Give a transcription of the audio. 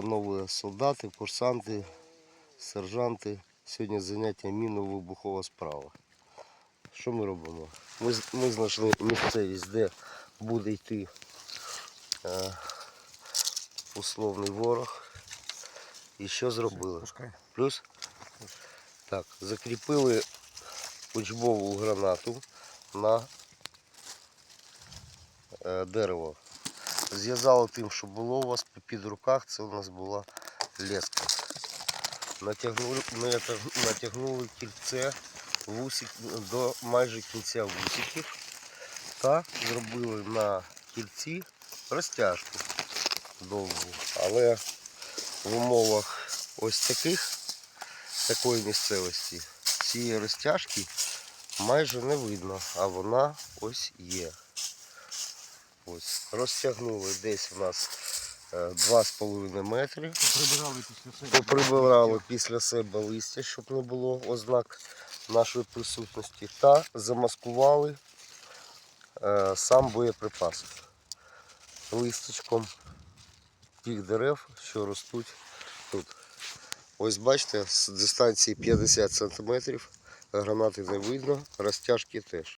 Панове солдати, курсанти, сержанти. Сьогодні заняття мінно-вибухова справа. Що ми робимо? Ми, ми знайшли місцевість, де буде йти е, условний ворог. І що зробили? Плюс? Так, закріпили учбову гранату на е, дерево. Зв'язали тим, що було у вас під руках, це у нас була леска. Натягнули, натягнули кільце вусик, до майже кінця вусиків та зробили на кільці розтяжку довгу. Але в умовах ось таких, такої місцевості, цієї розтяжки майже не видно, а вона ось є. Ось, розтягнули десь у нас е, 2,5 метри. Прибирали після себе. Поприбирали після себе листя, щоб не було ознак нашої присутності, та замаскували е, сам боєприпас листочком тих дерев, що ростуть тут. Ось бачите, з дистанції 50 см гранати не видно, розтяжки теж.